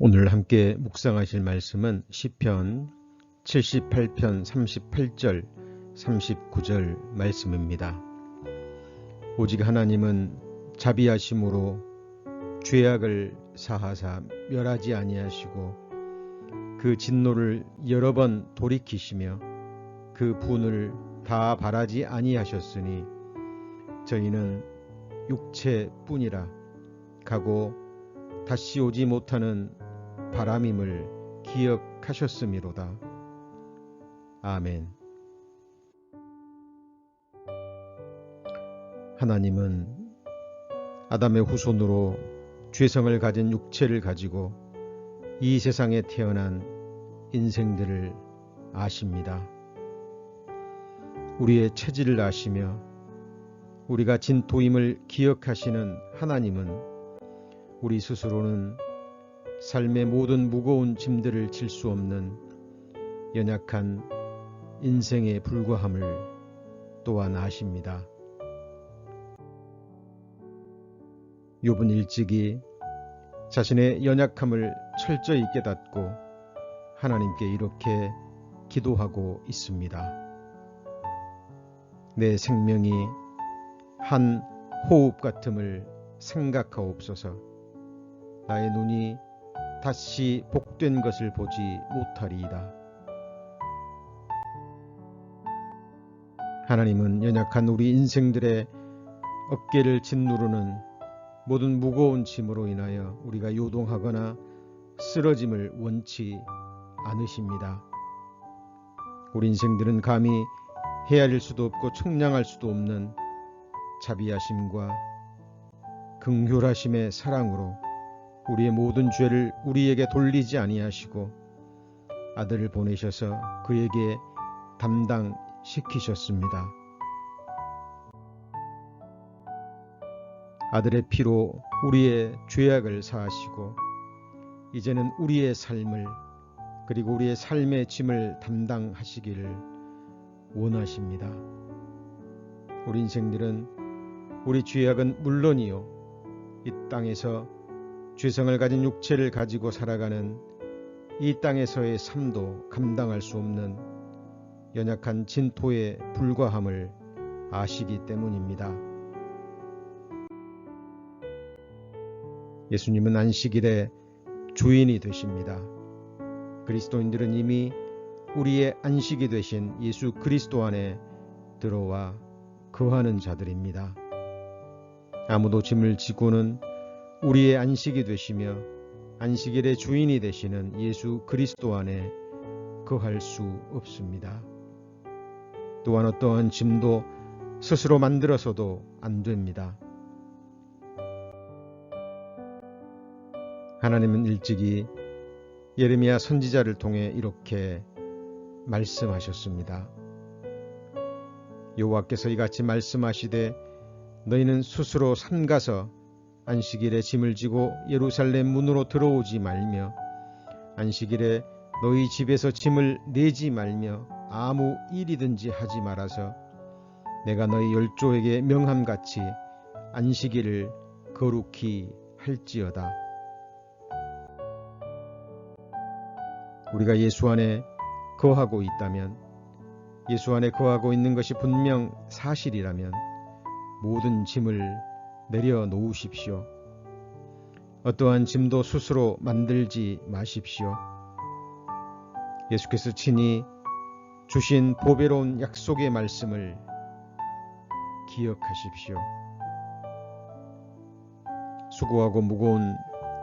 오늘 함께 묵상하실 말씀은 시편 78편 38절 39절 말씀입니다. 오직 하나님은 자비하심으로 죄악을 사하사 멸하지 아니하시고 그 진노를 여러 번 돌이키시며 그 분을 다 바라지 아니하셨으니 저희는 육체뿐이라 가고 다시 오지 못하는 바람임을 기억하셨음이로다. 아멘. 하나님은 아담의 후손으로 죄성을 가진 육체를 가지고 이 세상에 태어난 인생들을 아십니다. 우리의 체질을 아시며 우리가 진토임을 기억하시는 하나님은 우리 스스로는 삶의 모든 무거운 짐들을 질 수 없는 연약한 인생에 불과함을 또한 아십니다. 욥은 일찍이 자신의 연약함을 철저히 깨닫고 하나님께 이렇게 기도하고 있습니다. 내 생명이 한 호흡 같음을 생각하옵소서. 나의 눈이 다시 복된 것을 보지 못하리이다. 하나님은 연약한 우리 인생들의 어깨를 짓누르는 모든 무거운 짐으로 인하여 우리가 요동하거나 쓰러짐을 원치 않으십니다. 우리 인생들은 감히 헤아릴 수도 없고 청량할 수도 없는 자비하심과 긍휼하심의 사랑으로 우리의 모든 죄를 우리에게 돌리지 아니하시고 아들을 보내셔서 그에게 담당시키셨습니다. 아들의 피로 우리의 죄악을 사하시고 이제는 우리의 삶을 그리고 우리의 삶의 짐을 담당하시기를 원하십니다. 우리 인생들은 우리 죄악은 물론이요 이 땅에서 죄성을 가진 육체를 가지고 살아가는 이 땅에서의 삶도 감당할 수 없는 연약한 진토에 불과함을 아시기 때문입니다. 예수님은 안식일의 주인이 되십니다. 그리스도인들은 이미 우리의 안식이 되신 예수 그리스도 안에 들어와 거하는 자들입니다. 아무도 짐을 지고는 우리의 안식이 되시며 안식일의 주인이 되시는 예수 그리스도 안에 거할 수 없습니다. 또한 어떠한 짐도 스스로 만들어서도 안 됩니다. 하나님은 일찍이 예레미야 선지자를 통해 이렇게 말씀하셨습니다. 여호와께서 이같이 말씀하시되 너희는 스스로 삼가서 안식일에 짐을 지고 예루살렘 문으로 들어오지 말며 안식일에 너희 집에서 짐을 내지 말며 아무 일이든지 하지 말아서 내가 너희 열조에게 명함같이 안식일을 거룩히 할지어다. 우리가 예수 안에 거하고 있다면 예수 안에 거하고 있는 것이 분명 사실이라면 모든 짐을 내려놓으십시오. 어떠한 짐도 스스로 만들지 마십시오. 예수께서 친히 주신 보배로운 약속의 말씀을 기억하십시오. 수고하고 무거운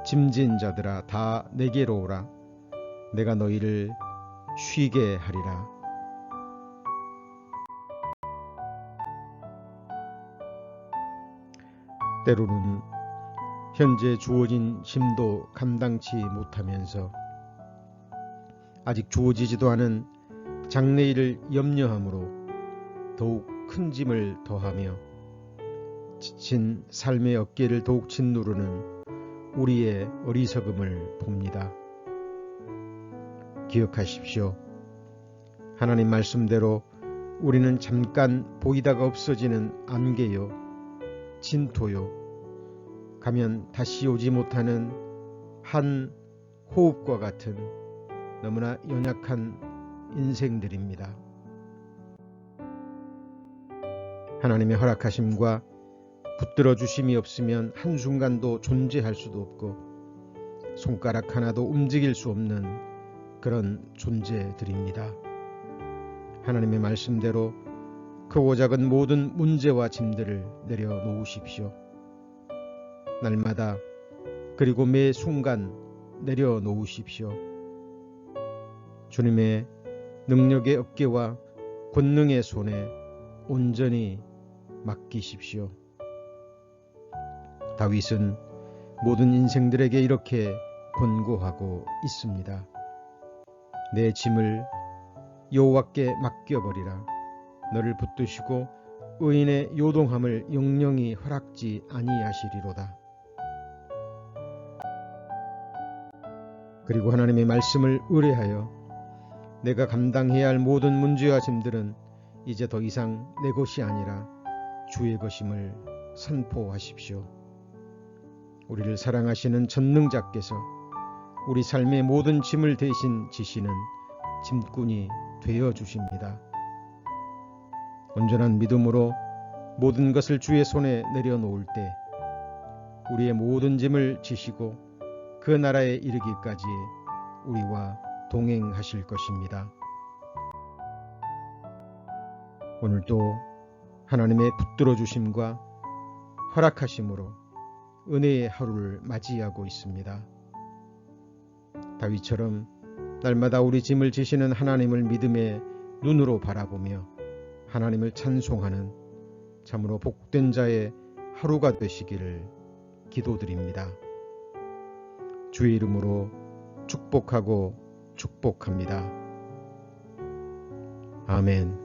짐진 자들아 다 내게로 오라. 내가 너희를 쉬게 하리라. 때로는 현재 주어진 힘도 감당치 못하면서 아직 주어지지도 않은 장래일을 염려함으로 더욱 큰 짐을 더하며 지친 삶의 어깨를 더욱 짓누르는 우리의 어리석음을 봅니다. 기억하십시오. 하나님 말씀대로 우리는 잠깐 보이다가 없어지는 안개요, 진토요, 가면 다시 오지 못하는 한 호흡과 같은 너무나 연약한 인생들입니다. 하나님의 허락하심과 붙들어 주심이 없으면 한순간도 존재할 수도 없고 손가락 하나도 움직일 수 없는 그런 존재들입니다. 하나님의 말씀대로 크고 작은 모든 문제와 짐들을 내려놓으십시오. 날마다 그리고 매 순간 내려놓으십시오. 주님의 능력의 어깨와 권능의 손에 온전히 맡기십시오. 다윗은 모든 인생들에게 이렇게 권고하고 있습니다. 내 짐을 여호와께 맡겨버리라. 너를 붙드시고 의인의 요동함을 영영히 허락지 아니하시리로다. 그리고 하나님의 말씀을 의뢰하여 내가 감당해야 할 모든 문제와 짐들은 이제 더 이상 내 것이 아니라 주의 것임을 선포하십시오. 우리를 사랑하시는 전능자께서 우리 삶의 모든 짐을 대신 지시는 짐꾼이 되어 주십니다. 온전한 믿음으로 모든 것을 주의 손에 내려놓을 때 우리의 모든 짐을 지시고 그 나라에 이르기까지 우리와 동행하실 것입니다. 오늘도 하나님의 붙들어 주심과 허락하심으로 은혜의 하루를 맞이하고 있습니다. 다윗처럼 날마다 우리 짐을 지시는 하나님을 믿음의 눈으로 바라보며 하나님을 찬송하는 참으로 복된 자의 하루가 되시기를 기도드립니다. 주의 이름으로 축복하고 축복합니다. 아멘.